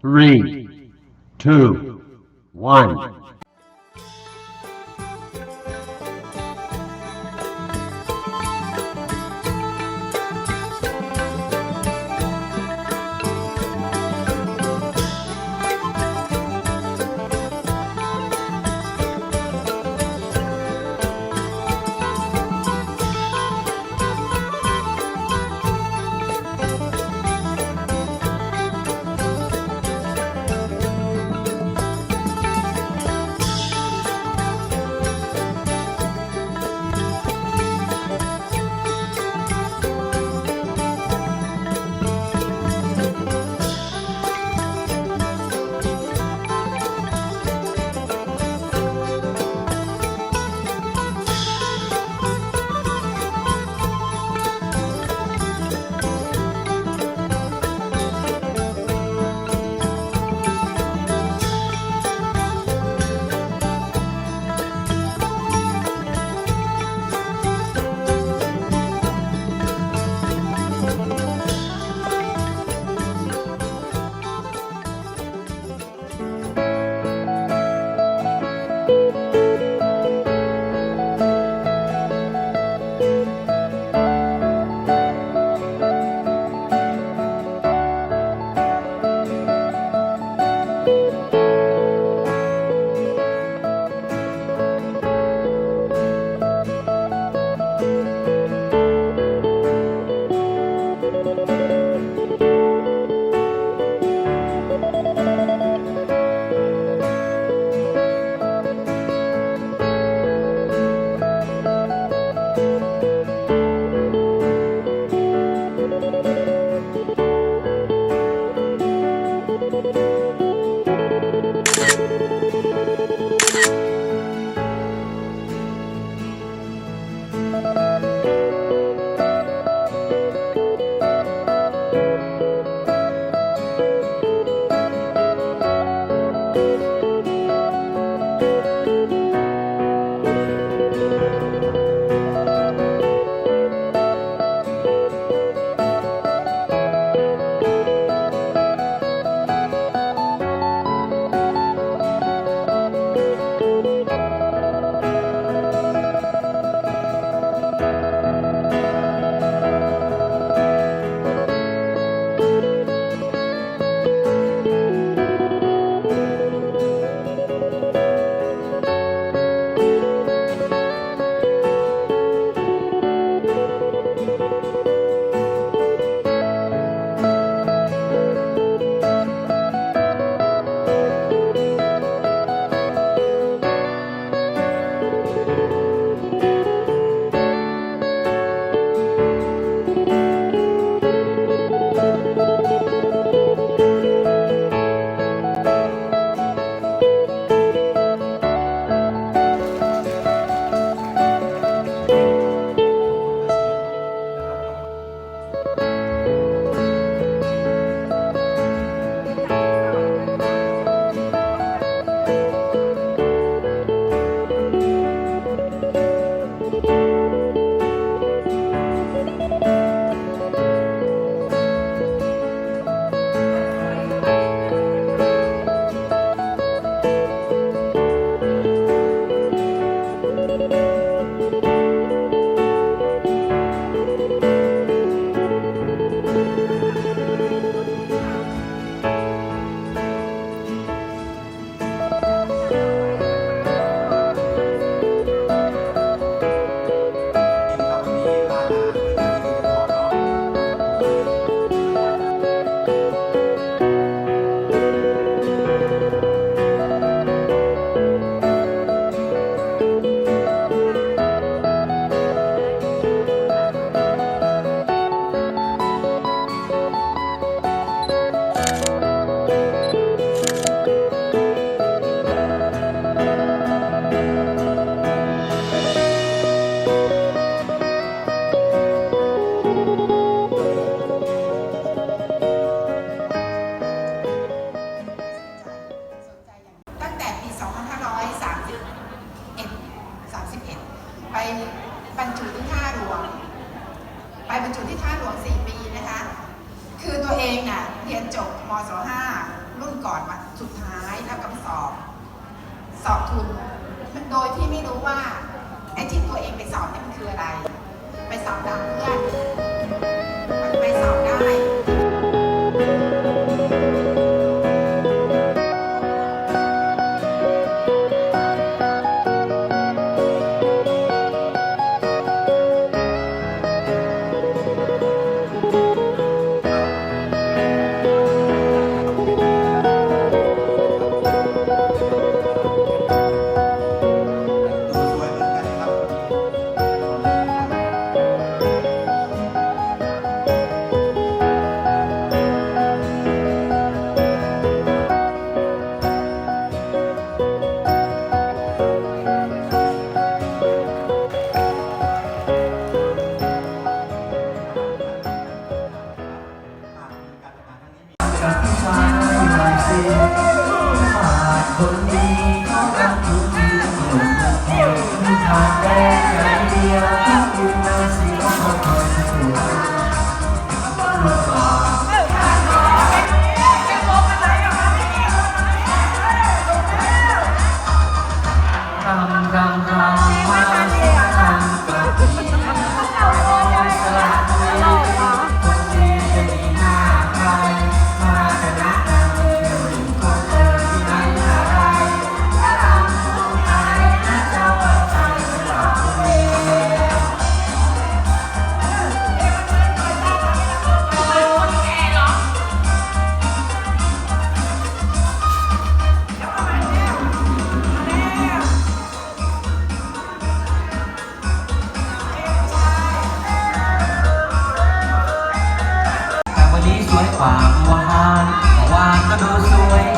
three, two, one. ส รจุที่ท่าหลวง ไปบรรจุที่ท่าหลวง 4 ปีนะคะ คือตัวเองน่ะเรียนจบมศ5รุ่นก่อนมาสุดท้ายแล้วกับสอบ สอบทุน โดยที่ไม่รู้ว่าไอ้ที่ตัวเองไปสอบนี่มันคืออะไร ไปสอบดังเพื่อน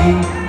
แ